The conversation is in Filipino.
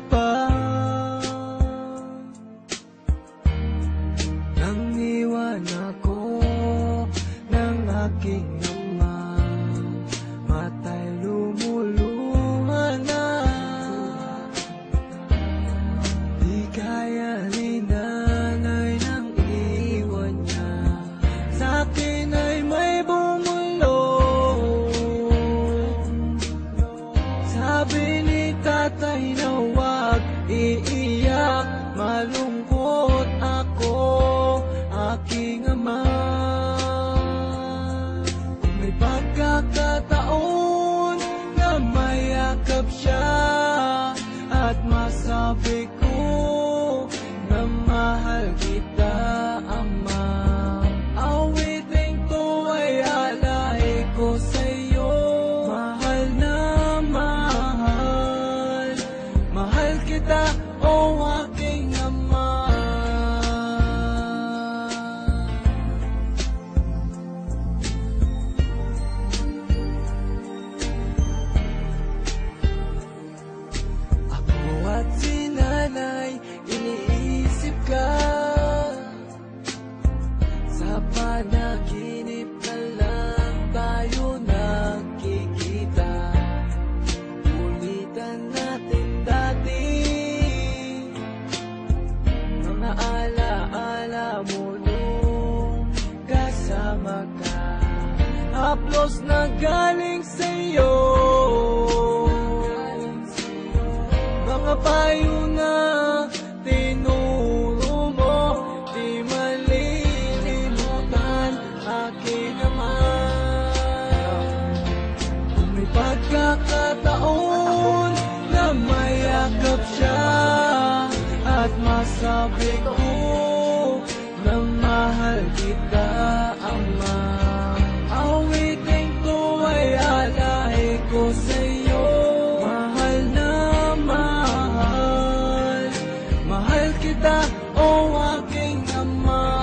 pa. Nang iwan ako ng aking huwag iiyak Malungkot ako, kita, o aking ama Ako at si nanay, iniisip ka Sa panaginip na haplos na galing sa sa'yo. Mga payo na tinuro mo Di malilimutan akin naman. Kung may pagkakataon na mayakap siya At masabi ko na mahal kita Oh, o aking ama.